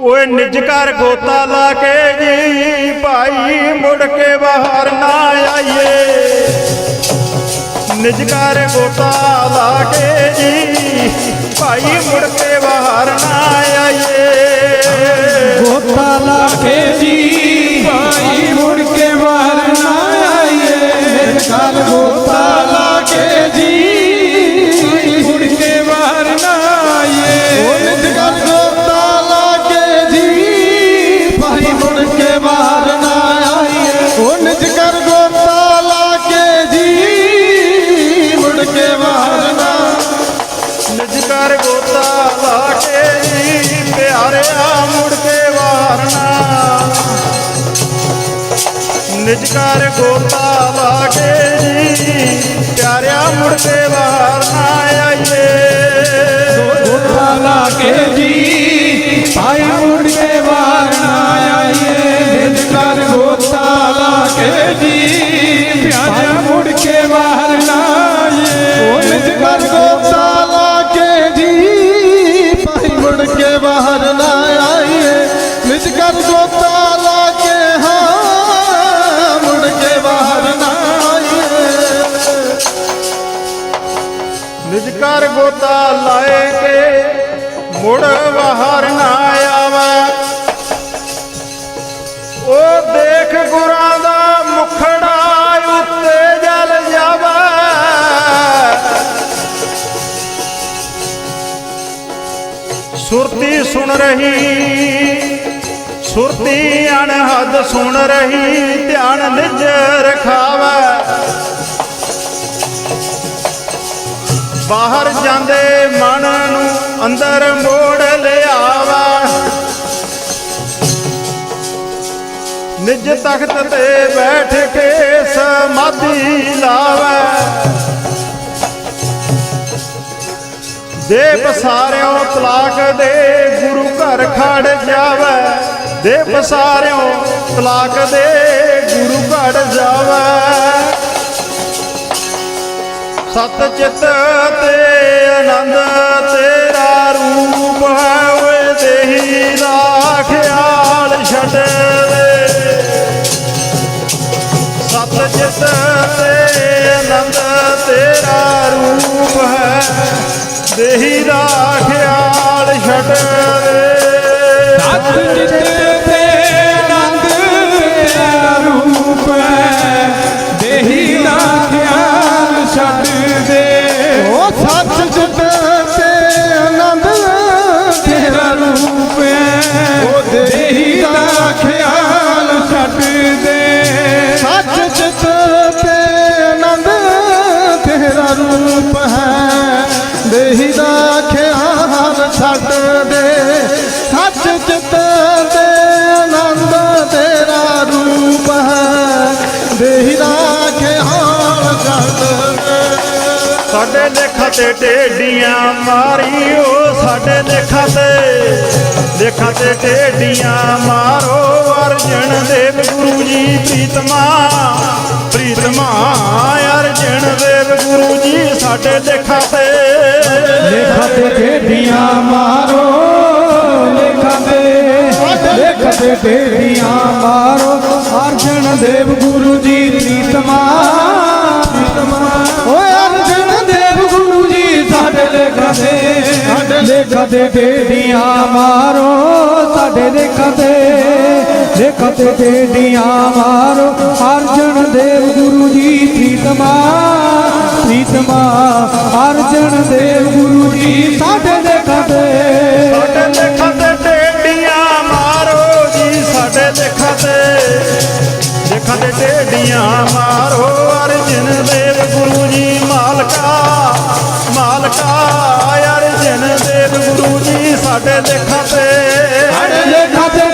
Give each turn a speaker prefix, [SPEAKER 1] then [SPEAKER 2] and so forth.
[SPEAKER 1] ਓਏ ਨਿਜ ਘਰ ਗੋਤਾ ਲਾ ਕੇ ਜੀ, ਭਾਈ ਮੁੜ ਕੇ ਬਾਹਰ ਨਾ ਆਈਏ। ਨਿਜ ਘਰ ਗੋਤਾ ਲਾ ਕੇ ਜੀ, ਭਾਈ ਮੁੜ ਕੇ ਬਾਹਰ ਨਾ ਆਈਏ।
[SPEAKER 2] ਗੋਤਾ ਲਾ ਕੇ ਜੀ
[SPEAKER 1] ਨਿਜ ਘਰ ਗੋਤਾ ਜੀ ਪਿਆਰਿਆ ਮੁੜ ਕੇ ਬਾਹਰ ਨਾ ਆਈਏ।
[SPEAKER 2] ਗੋਤਾ ਲਾ ਕੇ ਗੋਤਾ
[SPEAKER 1] ਲਾਏ ਕੇ ਮੁੜ ਬਾਹਰ ਨਾ ਆਵਾ। ਉਹ ਦੇਖ ਗੁਰਾਂ ਦਾ ਮੁਖੜਾ ਉੱਤੇ ਜਲ ਜਾਵਾ। ਸੁਰਤੀ ਸੁਣ ਰਹੀ, ਸੁਰਤੀ ਅਣਹਦ ਸੁਣ ਰਹੀ, ਧਿਆਨ ਨਿਜ ਰਖਾਵਾ। ਬਾਹਰ ਜਾਂਦੇ ਮਨ ਨੂੰ ਅੰਦਰ ਮੋੜ ਲਿਆਵਾ। ਨਿਜ ਤਖਤ ਤੇ ਬੈਠ ਕੇ ਸਮਾਧੀ ਲਾਵੇ। ਦੇ ਪਸਾਰਿਓ ਤਲਾਕ ਦੇ ਗੁਰੂ ਘਰ ਖੜ ਜਾਵੇ। ਦੇ ਪਸਾਰਿਓ ਤਲਾਕ ਦੇ ਗੁਰੂ ਘਰ ਜਾਵੇ। ਸਤ ਚਿਤ ਤੇ ਆਨੰਦ ਤੇਰਾ ਰੂਪ ਹੈ ਓਏ ਦੇਹੀ ਦਾ ਖਿਆਲ ਛੱਡ ਦੇ। ਸਤ ਚਿਤ ਤੇ ਆਨੰਦ ਤੇਰਾ ਰੂਪ ਹੈ, ਦੇਹੀ ਦਾ ਖਿਆਲ ਛੱਡ
[SPEAKER 2] ਸਤ ਚਿਤ
[SPEAKER 1] ਸਾਡੇ ਲੇਖਾਂ ਤੇ ਟੇਡੀਆਂ ਮਾਰੀਓ ਸਾਡੇ ਲੇਖਾਂ ਤੇ ਲੇਖਾਂ ਤੇ ਟੇਡੀਆਂ ਮਾਰੋ ਅਰਜਨ ਦੇਵ ਗੁਰੂ ਜੀ ਪ੍ਰੀਤਮਾ ਪ੍ਰੀਤਮਾ ਅਰਜਨ ਦੇਵ ਗੁਰੂ ਜੀ ਸਾਡੇ ਲੇਖਾਂ ਤੇ।
[SPEAKER 2] ਲੇਖਾਂ ਤੇ ਢੇਡੀਆਂ ਮਾਰੋ ਲੇਖਾਂ ਤੇ ਲੇਖਾਂ ਤੇ ਢੇਡੀਆਂ ਮਾਰੋ ਅਰਜਨ ਦੇਵ ਗੁਰੂ ਜੀ ਪ੍ਰੀਤਮਾ ਤੇ ਲੇਖਾਂ ਤੇ ਢੇਡੀਆਂ ਮਾਰੋ, ਸਾਡੇ ਲੇਖਾਂ ਤੇ ਲੇਖਾਂ ਤੇ ਢੇਡੀਆਂ ਮਾਰੋ। ਅਰਜਨ ਦੇਵ ਗੁਰੂ ਜੀ ਪ੍ਰੀਤਮਾ ਪ੍ਰੀਤਮਾ ਅਰਜਨ ਦੇਵ ਗੁਰੂ ਜੀ ਸਾਡੇ ਲੇਖਾਂ ਤੇ
[SPEAKER 1] ਸਾਡੇ ਲੇਖਾਂ ਤੇ ਟੇਡੀਆਂ ਮਾਰੋ ਜੀ, ਸਾਡੇ ਲੇਖਾਂ ਤੇ ਲੇਖਾਂ ਤੇ ਡੇਡੀਆਂ ਮਾਰੋ, ਅਰਜਨ ਦੇਵ ਗੁਰੂ ਜੀ, ਮਾਲਕਾ ਮਾਲਕਾ, ਯਾਰ ਅਰਜਨ ਦੇਵ ਗੁਰੂ ਜੀ ਸਾਡੇ ਲੇਖਾਂ ਤੇ।
[SPEAKER 2] ਸਾਡੇ ਲੇਖਾਂ ਤੇ